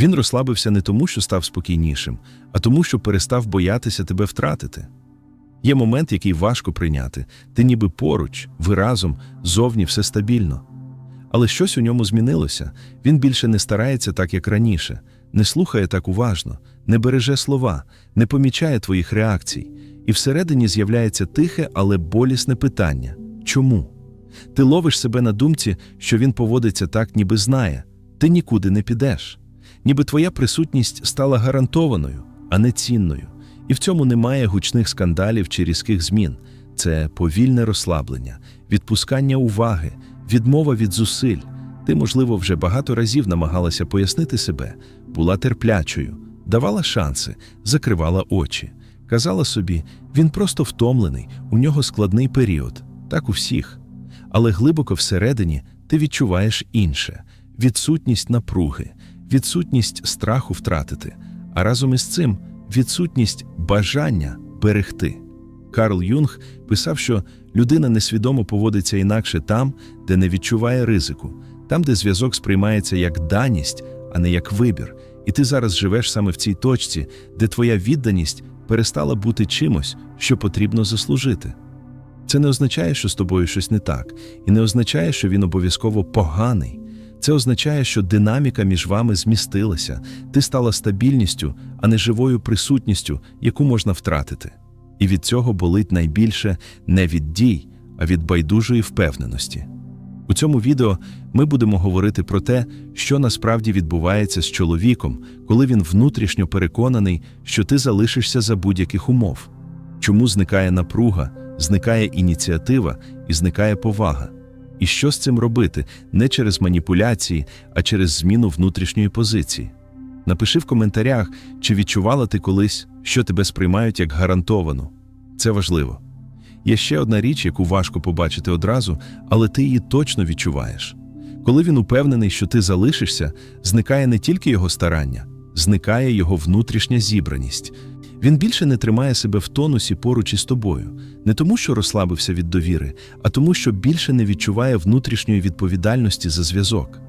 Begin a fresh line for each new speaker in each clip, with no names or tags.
Він розслабився не тому, що став спокійнішим, а тому, що перестав боятися тебе втратити. Є момент, який важко прийняти. Ти ніби поруч, ви разом, зовні все стабільно. Але щось у ньому змінилося. Він більше не старається так, як раніше, не слухає так уважно, не береже слова, не помічає твоїх реакцій. І всередині з'являється тихе, але болісне питання чому? Ти ловиш себе на думці, що він поводиться так, ніби знає, ти нікуди не підеш. Ніби твоя присутність стала гарантованою, а не цінною. І в цьому немає гучних скандалів чи різких змін. Це повільне розслаблення, відпускання уваги, відмова від зусиль. Ти, можливо, вже багато разів намагалася пояснити себе, була терплячою, давала шанси, закривала очі. Казала собі, він просто втомлений, у нього складний період, так у всіх. Але глибоко всередині ти відчуваєш інше відсутність напруги, відсутність страху втратити, а разом із цим відсутність бажання берегти. Карл Юнг писав, що людина несвідомо поводиться інакше там, де не відчуває ризику, там, де зв'язок сприймається як даність, а не як вибір. І ти зараз живеш саме в цій точці, де твоя відданість перестала бути чимось, що потрібно заслужити. Це не означає, що з тобою щось не так, і не означає, що він обов'язково поганий. Це означає, що динаміка між вами змістилася, ти стала стабільністю, а не живою присутністю, яку можна втратити. І від цього болить найбільше не від дій, а від байдужої впевненості. У цьому відео ми будемо говорити про те, що насправді відбувається з чоловіком, коли він внутрішньо переконаний, що ти залишишся за будь-яких умов, чому зникає напруга, зникає ініціатива і зникає повага. І що з цим робити не через маніпуляції, а через зміну внутрішньої позиції. Напиши в коментарях, чи відчувала ти колись, що тебе сприймають як гарантовану. Це важливо. Є ще одна річ, яку важко побачити одразу, але ти її точно відчуваєш. Коли він упевнений, що ти залишишся, зникає не тільки його старання, зникає його внутрішня зібраність. Він більше не тримає себе в тонусі поруч із тобою, не тому, що розслабився від довіри, а тому, що більше не відчуває внутрішньої відповідальності за зв'язок.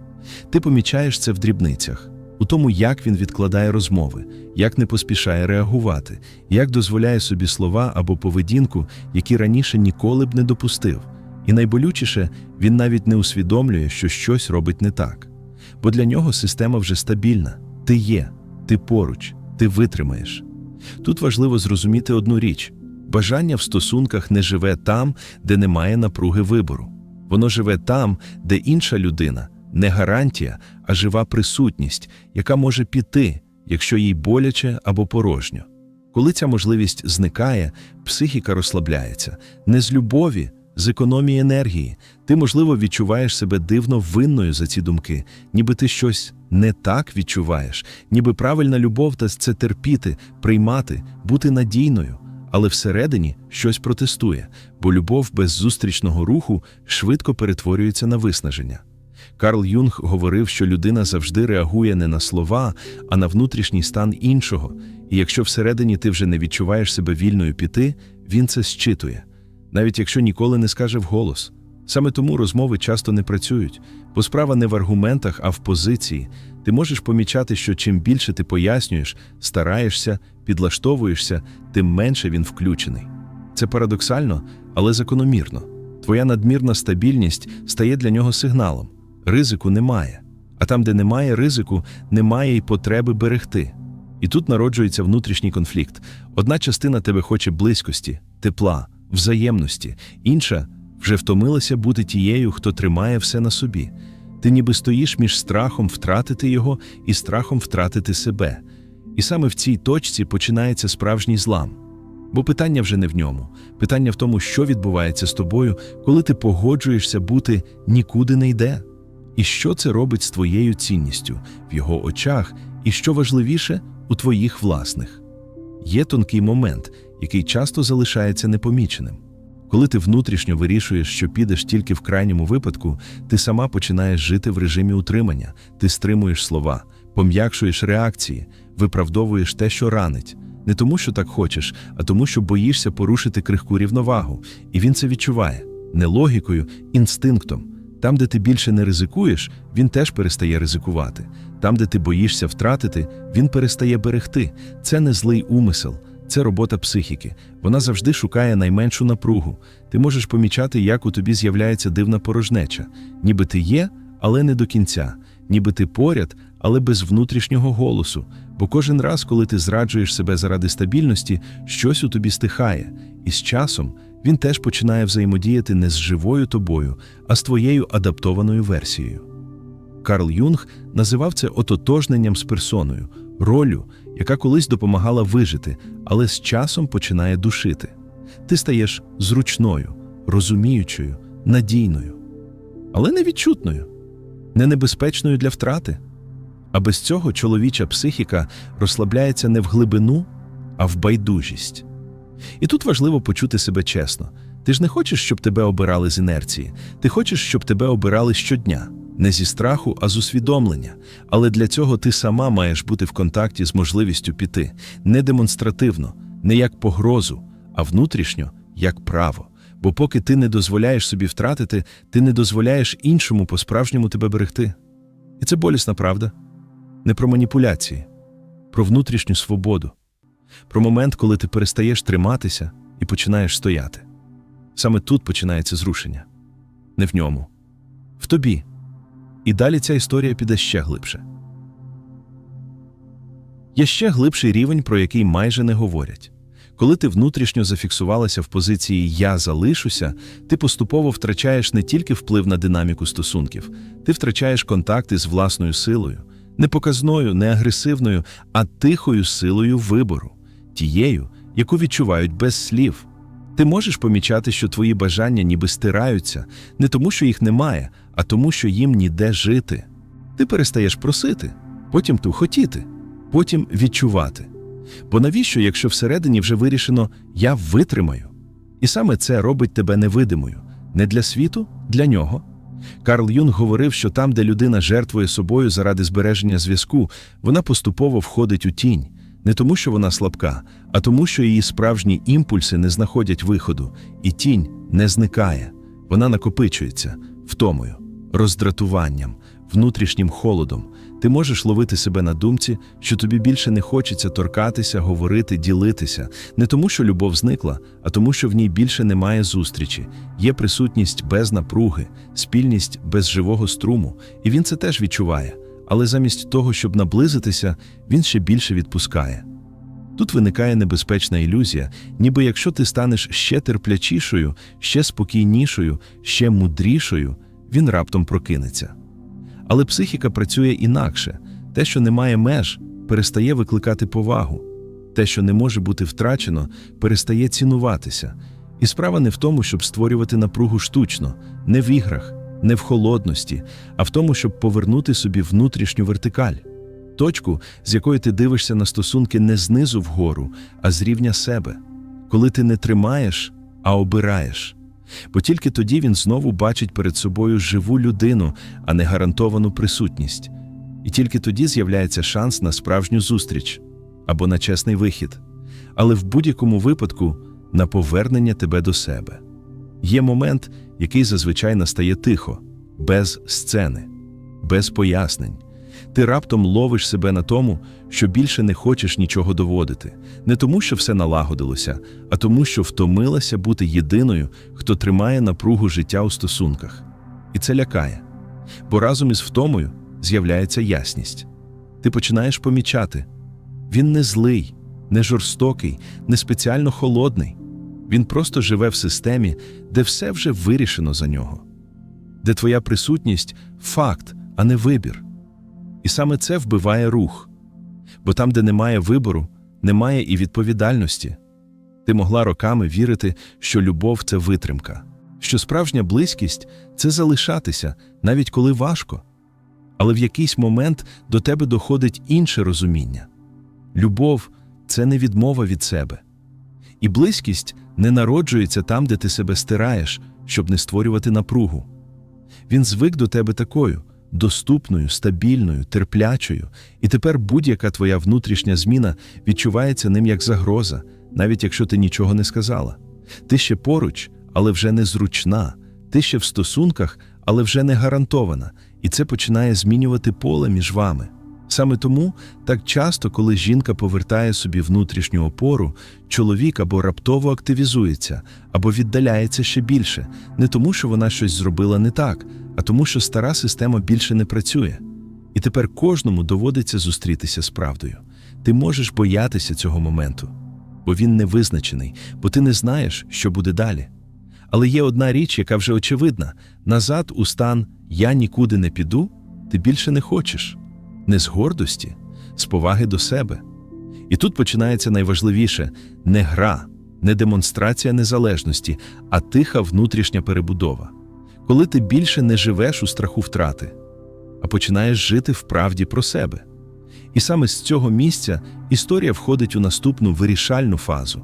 Ти помічаєш це в дрібницях, у тому, як він відкладає розмови, як не поспішає реагувати, як дозволяє собі слова або поведінку, які раніше ніколи б не допустив. І найболючіше, він навіть не усвідомлює, що щось робить не так. Бо для нього система вже стабільна. Ти є, ти поруч, ти витримаєш. Тут важливо зрозуміти одну річ: бажання в стосунках не живе там, де немає напруги вибору. Воно живе там, де інша людина не гарантія, а жива присутність, яка може піти, якщо їй боляче або порожньо. Коли ця можливість зникає, психіка розслабляється не з любові, з економії енергії. Ти, можливо, відчуваєш себе дивно винною за ці думки, ніби ти щось не так відчуваєш, ніби правильна любов та це терпіти, приймати, бути надійною. Але всередині щось протестує, бо любов без зустрічного руху швидко перетворюється на виснаження. Карл Юнг говорив, що людина завжди реагує не на слова, а на внутрішній стан іншого, і якщо всередині ти вже не відчуваєш себе вільною піти, він це зчитує, навіть якщо ніколи не скаже вголос. Саме тому розмови часто не працюють, бо справа не в аргументах, а в позиції. Ти можеш помічати, що чим більше ти пояснюєш, стараєшся, підлаштовуєшся, тим менше він включений. Це парадоксально, але закономірно. Твоя надмірна стабільність стає для нього сигналом. Ризику немає. А там, де немає ризику, немає й потреби берегти. І тут народжується внутрішній конфлікт. Одна частина тебе хоче близькості, тепла, взаємності, інша вже втомилася бути тією, хто тримає все на собі. Ти ніби стоїш між страхом втратити його і страхом втратити себе. І саме в цій точці починається справжній злам. Бо питання вже не в ньому. Питання в тому, що відбувається з тобою, коли ти погоджуєшся бути нікуди не йде. І що це робить з твоєю цінністю в його очах, і що важливіше, у твоїх власних. Є тонкий момент, який часто залишається непоміченим. Коли ти внутрішньо вирішуєш, що підеш тільки в крайньому випадку, ти сама починаєш жити в режимі утримання, ти стримуєш слова, пом'якшуєш реакції, виправдовуєш те, що ранить. Не тому, що так хочеш, а тому, що боїшся порушити крихку рівновагу, і він це відчуває не логікою, інстинктом. Там, де ти більше не ризикуєш, він теж перестає ризикувати. Там, де ти боїшся втратити, він перестає берегти. Це не злий умисел, це робота психіки. Вона завжди шукає найменшу напругу. Ти можеш помічати, як у тобі з'являється дивна порожнеча. Ніби ти є, але не до кінця, ніби ти поряд, але без внутрішнього голосу. Бо кожен раз, коли ти зраджуєш себе заради стабільності, щось у тобі стихає, і з часом він теж починає взаємодіяти не з живою тобою, а з твоєю адаптованою версією. Карл Юнг називав це ототожненням з персоною, роллю, яка колись допомагала вижити, але з часом починає душити. Ти стаєш зручною, розуміючою, надійною, але невідчутною, не небезпечною для втрати. А без цього чоловіча психіка розслабляється не в глибину, а в байдужість. І тут важливо почути себе чесно. Ти ж не хочеш, щоб тебе обирали з інерції. Ти хочеш, щоб тебе обирали щодня, не зі страху, а з усвідомлення. Але для цього ти сама маєш бути в контакті з можливістю піти не демонстративно, не як погрозу, а внутрішньо як право. Бо поки ти не дозволяєш собі втратити, ти не дозволяєш іншому по-справжньому тебе берегти. І це болісна правда. Не про маніпуляції, про внутрішню свободу, про момент, коли ти перестаєш триматися і починаєш стояти. Саме тут починається зрушення. Не в ньому, в тобі. І далі ця історія піде ще глибше. Є ще глибший рівень, про який майже не говорять. Коли ти внутрішньо зафіксувалася в позиції Я залишуся, ти поступово втрачаєш не тільки вплив на динаміку стосунків, ти втрачаєш контакти з власною силою, не показною, не агресивною, а тихою силою вибору, тією, яку відчувають без слів. Ти можеш помічати, що твої бажання ніби стираються, не тому, що їх немає, а тому, що їм ніде жити. Ти перестаєш просити, потім ту хотіти, потім відчувати. Бо навіщо, якщо всередині вже вирішено я витримаю? І саме це робить тебе невидимою не для світу, для нього. Карл Юнг говорив, що там, де людина жертвує собою заради збереження зв'язку, вона поступово входить у тінь, не тому, що вона слабка, а тому, що її справжні імпульси не знаходять виходу, і тінь не зникає, вона накопичується втомою, роздратуванням, внутрішнім холодом. Ти можеш ловити себе на думці, що тобі більше не хочеться торкатися, говорити, ділитися, не тому, що любов зникла, а тому, що в ній більше немає зустрічі, є присутність без напруги, спільність без живого струму, і він це теж відчуває. Але замість того, щоб наблизитися, він ще більше відпускає. Тут виникає небезпечна ілюзія, ніби якщо ти станеш ще терплячішою, ще спокійнішою, ще мудрішою, він раптом прокинеться. Але психіка працює інакше те, що не має меж, перестає викликати повагу, те, що не може бути втрачено, перестає цінуватися. І справа не в тому, щоб створювати напругу штучно, не в іграх, не в холодності, а в тому, щоб повернути собі внутрішню вертикаль, точку, з якої ти дивишся на стосунки не знизу вгору, а з рівня себе, коли ти не тримаєш, а обираєш. Бо тільки тоді він знову бачить перед собою живу людину, а не гарантовану присутність. І тільки тоді з'являється шанс на справжню зустріч або на чесний вихід, але в будь-якому випадку на повернення тебе до себе. Є момент, який зазвичай настає тихо, без сцени, без пояснень. Ти раптом ловиш себе на тому, що більше не хочеш нічого доводити, не тому, що все налагодилося, а тому, що втомилася бути єдиною, хто тримає напругу життя у стосунках. І це лякає. Бо разом із втомою з'являється ясність. Ти починаєш помічати він не злий, не жорстокий, не спеціально холодний. Він просто живе в системі, де все вже вирішено за нього, де твоя присутність факт, а не вибір. І саме це вбиває рух. Бо там, де немає вибору, немає і відповідальності. Ти могла роками вірити, що любов це витримка, що справжня близькість це залишатися, навіть коли важко. Але в якийсь момент до тебе доходить інше розуміння любов це не відмова від себе. І близькість не народжується там, де ти себе стираєш, щоб не створювати напругу. Він звик до тебе такою доступною, стабільною, терплячою, і тепер будь-яка твоя внутрішня зміна відчувається ним як загроза, навіть якщо ти нічого не сказала. Ти ще поруч, але вже не зручна, ти ще в стосунках, але вже не гарантована, і це починає змінювати поле між вами. Саме тому так часто, коли жінка повертає собі внутрішню опору, чоловік або раптово активізується, або віддаляється ще більше, не тому, що вона щось зробила не так, а тому, що стара система більше не працює. І тепер кожному доводиться зустрітися з правдою. Ти можеш боятися цього моменту, бо він не визначений, бо ти не знаєш, що буде далі. Але є одна річ, яка вже очевидна: назад у стан Я нікуди не піду, ти більше не хочеш, не з гордості, з поваги до себе. І тут починається найважливіше не гра, не демонстрація незалежності, а тиха внутрішня перебудова. Коли ти більше не живеш у страху втрати, а починаєш жити в правді про себе. І саме з цього місця історія входить у наступну вирішальну фазу.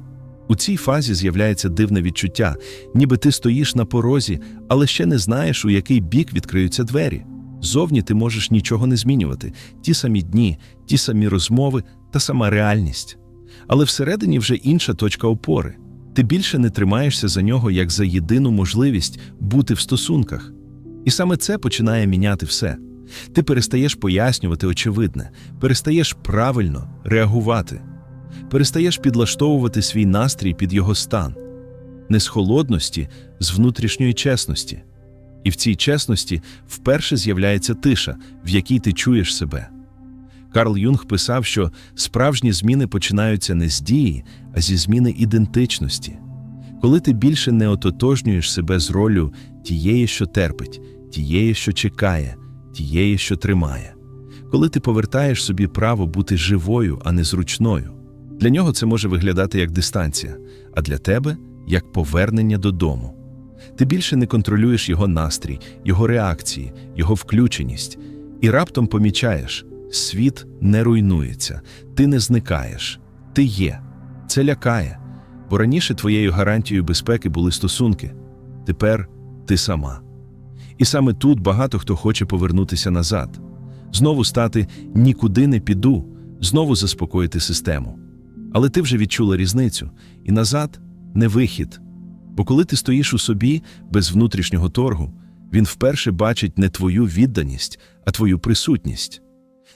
У цій фазі з'являється дивне відчуття, ніби ти стоїш на порозі, але ще не знаєш, у який бік відкриються двері. Зовні ти можеш нічого не змінювати, ті самі дні, ті самі розмови та сама реальність. Але всередині вже інша точка опори. Ти більше не тримаєшся за нього як за єдину можливість бути в стосунках. І саме це починає міняти все. Ти перестаєш пояснювати очевидне, перестаєш правильно реагувати, перестаєш підлаштовувати свій настрій під його стан, не з холодності, з внутрішньої чесності. І в цій чесності вперше з'являється тиша, в якій ти чуєш себе. Карл Юнг писав, що справжні зміни починаються не з дії, а зі зміни ідентичності. Коли ти більше не ототожнюєш себе з ролью тієї, що терпить, тієї, що чекає, тієї, що тримає, коли ти повертаєш собі право бути живою, а не зручною. Для нього це може виглядати як дистанція, а для тебе як повернення додому. Ти більше не контролюєш його настрій, його реакції, його включеність, і раптом помічаєш, світ не руйнується, ти не зникаєш, ти є. Це лякає, бо раніше твоєю гарантією безпеки були стосунки, тепер ти сама. І саме тут багато хто хоче повернутися назад, знову стати нікуди не піду, знову заспокоїти систему. Але ти вже відчула різницю, і назад не вихід. Бо коли ти стоїш у собі без внутрішнього торгу, він вперше бачить не твою відданість, а твою присутність,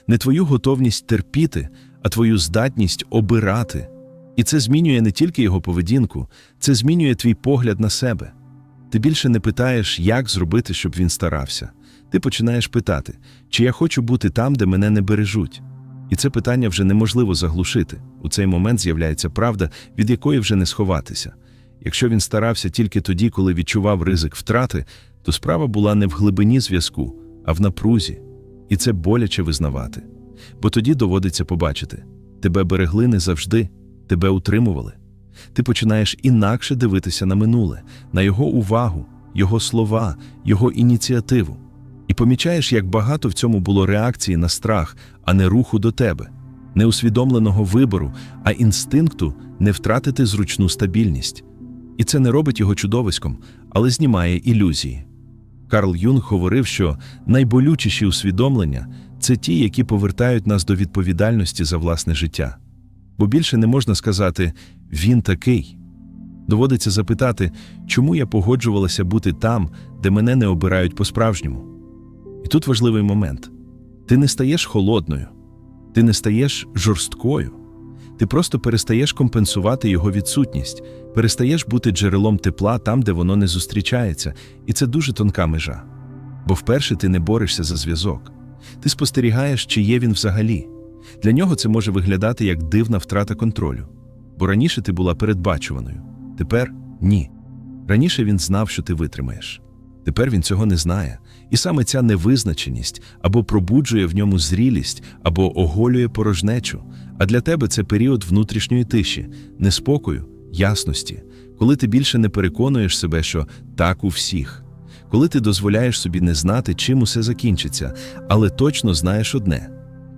не твою готовність терпіти, а твою здатність обирати. І це змінює не тільки його поведінку, це змінює твій погляд на себе. Ти більше не питаєш, як зробити, щоб він старався. Ти починаєш питати, чи я хочу бути там, де мене не бережуть. І це питання вже неможливо заглушити. У цей момент з'являється правда, від якої вже не сховатися. Якщо він старався тільки тоді, коли відчував ризик втрати, то справа була не в глибині зв'язку, а в напрузі. І це боляче визнавати. Бо тоді доводиться побачити тебе берегли не завжди, тебе утримували. Ти починаєш інакше дивитися на минуле, на його увагу, його слова, його ініціативу. І помічаєш, як багато в цьому було реакції на страх, а не руху до тебе, не усвідомленого вибору, а інстинкту не втратити зручну стабільність. І це не робить його чудовиськом, але знімає ілюзії. Карл Юнг говорив, що найболючіші усвідомлення це ті, які повертають нас до відповідальності за власне життя. Бо більше не можна сказати він такий. Доводиться запитати, чому я погоджувалася бути там, де мене не обирають по-справжньому. І тут важливий момент: ти не стаєш холодною, ти не стаєш жорсткою, ти просто перестаєш компенсувати його відсутність, перестаєш бути джерелом тепла там, де воно не зустрічається, і це дуже тонка межа. Бо вперше ти не борешся за зв'язок, ти спостерігаєш, чи є він взагалі. Для нього це може виглядати як дивна втрата контролю. Бо раніше ти була передбачуваною, тепер ні. Раніше він знав, що ти витримаєш. Тепер він цього не знає, і саме ця невизначеність або пробуджує в ньому зрілість, або оголює порожнечу. А для тебе це період внутрішньої тиші, неспокою, ясності, коли ти більше не переконуєш себе, що так у всіх, коли ти дозволяєш собі не знати, чим усе закінчиться, але точно знаєш одне: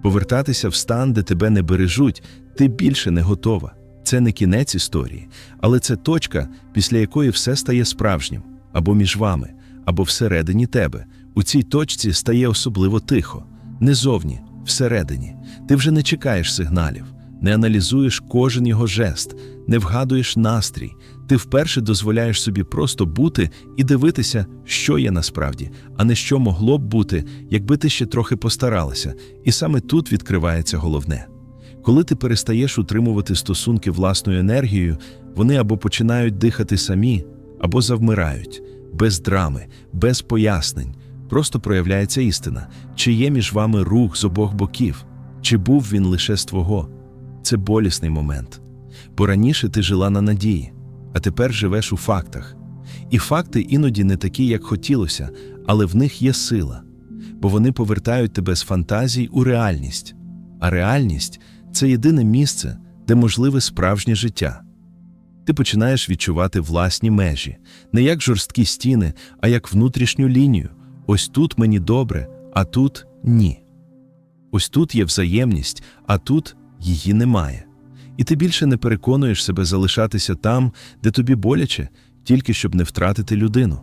повертатися в стан, де тебе не бережуть, ти більше не готова. Це не кінець історії, але це точка, після якої все стає справжнім або між вами або всередині тебе. У цій точці стає особливо тихо, не зовні, всередині. Ти вже не чекаєш сигналів, не аналізуєш кожен його жест, не вгадуєш настрій. Ти вперше дозволяєш собі просто бути і дивитися, що є насправді, а не що могло б бути, якби ти ще трохи постаралася. І саме тут відкривається головне. Коли ти перестаєш утримувати стосунки власною енергією, вони або починають дихати самі, або завмирають, без драми, без пояснень. Просто проявляється істина, чи є між вами рух з обох боків, чи був він лише з твого. Це болісний момент. Бо раніше ти жила на надії, а тепер живеш у фактах. І факти іноді не такі, як хотілося, але в них є сила, бо вони повертають тебе з фантазій у реальність. А реальність це єдине місце, де можливе справжнє життя. Ти починаєш відчувати власні межі, не як жорсткі стіни, а як внутрішню лінію. Ось тут мені добре, а тут ні. Ось тут є взаємність, а тут її немає. І ти більше не переконуєш себе залишатися там, де тобі боляче, тільки щоб не втратити людину.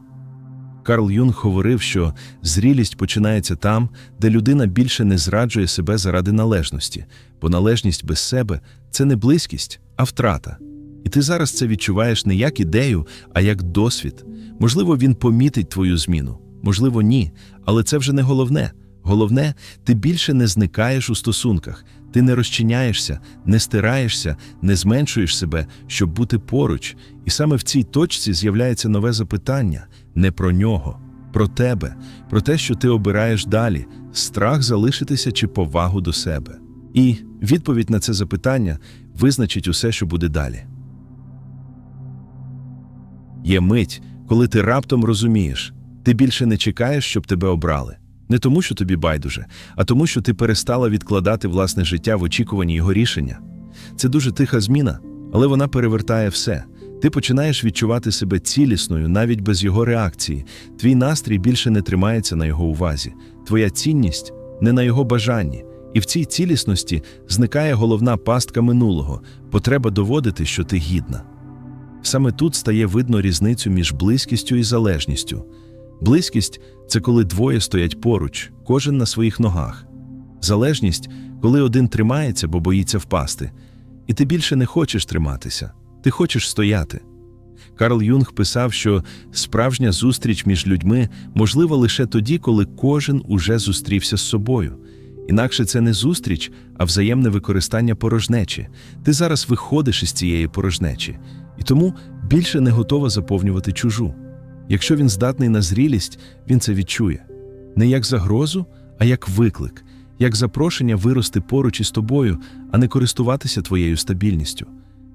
Карл Юнг говорив, що зрілість починається там, де людина більше не зраджує себе заради належності, бо належність без себе це не близькість, а втрата. І ти зараз це відчуваєш не як ідею, а як досвід. Можливо, він помітить твою зміну, можливо, ні, але це вже не головне. Головне, ти більше не зникаєш у стосунках, ти не розчиняєшся, не стираєшся, не зменшуєш себе, щоб бути поруч. І саме в цій точці з'являється нове запитання не про нього, про тебе, про те, що ти обираєш далі, страх залишитися чи повагу до себе. І відповідь на це запитання визначить усе, що буде далі. Є мить, коли ти раптом розумієш, ти більше не чекаєш, щоб тебе обрали. Не тому, що тобі байдуже, а тому, що ти перестала відкладати власне життя в очікуванні його рішення. Це дуже тиха зміна, але вона перевертає все. Ти починаєш відчувати себе цілісною навіть без його реакції. Твій настрій більше не тримається на його увазі, твоя цінність не на його бажанні. І в цій цілісності зникає головна пастка минулого потреба доводити, що ти гідна. Саме тут стає видно різницю між близькістю і залежністю. Близькість це коли двоє стоять поруч, кожен на своїх ногах. Залежність, коли один тримається, бо боїться впасти, і ти більше не хочеш триматися, ти хочеш стояти. Карл Юнг писав, що справжня зустріч між людьми можлива лише тоді, коли кожен уже зустрівся з собою. Інакше це не зустріч, а взаємне використання порожнечі. Ти зараз виходиш із цієї порожнечі, і тому більше не готова заповнювати чужу. Якщо він здатний на зрілість, він це відчує не як загрозу, а як виклик, як запрошення вирости поруч із тобою, а не користуватися твоєю стабільністю.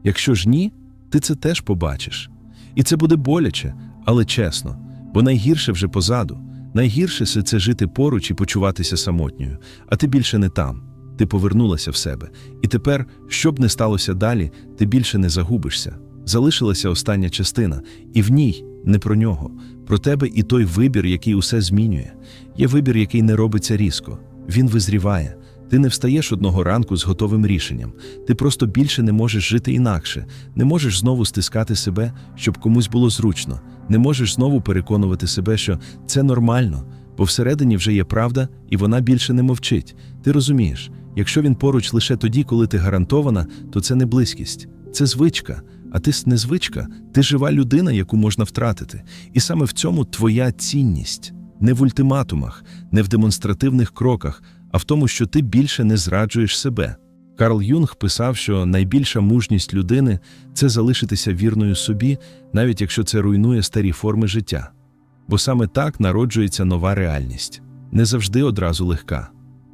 Якщо ж ні, ти це теж побачиш. І це буде боляче, але чесно, бо найгірше вже позаду. Найгірше це жити поруч і почуватися самотньою, а ти більше не там. Ти повернулася в себе. І тепер, що б не сталося далі, ти більше не загубишся. Залишилася остання частина, і в ній не про нього, про тебе і той вибір, який усе змінює. Є вибір, який не робиться різко. Він визріває. Ти не встаєш одного ранку з готовим рішенням. Ти просто більше не можеш жити інакше, не можеш знову стискати себе, щоб комусь було зручно, не можеш знову переконувати себе, що це нормально, бо всередині вже є правда, і вона більше не мовчить. Ти розумієш, якщо він поруч лише тоді, коли ти гарантована, то це не близькість, це звичка. А ти не звичка, ти жива людина, яку можна втратити. І саме в цьому твоя цінність не в ультиматумах, не в демонстративних кроках, а в тому, що ти більше не зраджуєш себе. Карл Юнг писав, що найбільша мужність людини це залишитися вірною собі, навіть якщо це руйнує старі форми життя. Бо саме так народжується нова реальність, не завжди одразу легка,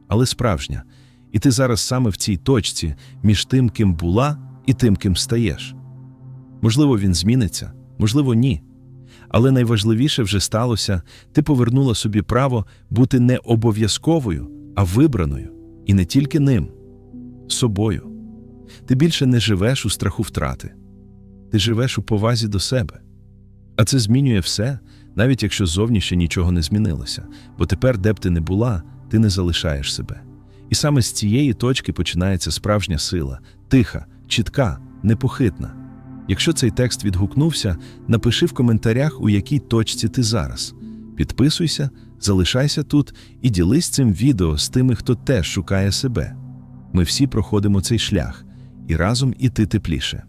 але справжня. І ти зараз саме в цій точці між тим, ким була, і тим, ким стаєш. Можливо, він зміниться, можливо, ні. Але найважливіше вже сталося, ти повернула собі право бути не обов'язковою, а вибраною, і не тільки ним, собою. Ти більше не живеш у страху втрати, ти живеш у повазі до себе. А це змінює все, навіть якщо зовні ще нічого не змінилося, бо тепер, де б ти не була, ти не залишаєш себе. І саме з цієї точки починається справжня сила, тиха, чітка, непохитна. Якщо цей текст відгукнувся, напиши в коментарях, у якій точці ти зараз. Підписуйся, залишайся тут і ділись цим відео з тими, хто теж шукає себе. Ми всі проходимо цей шлях, і разом іти тепліше.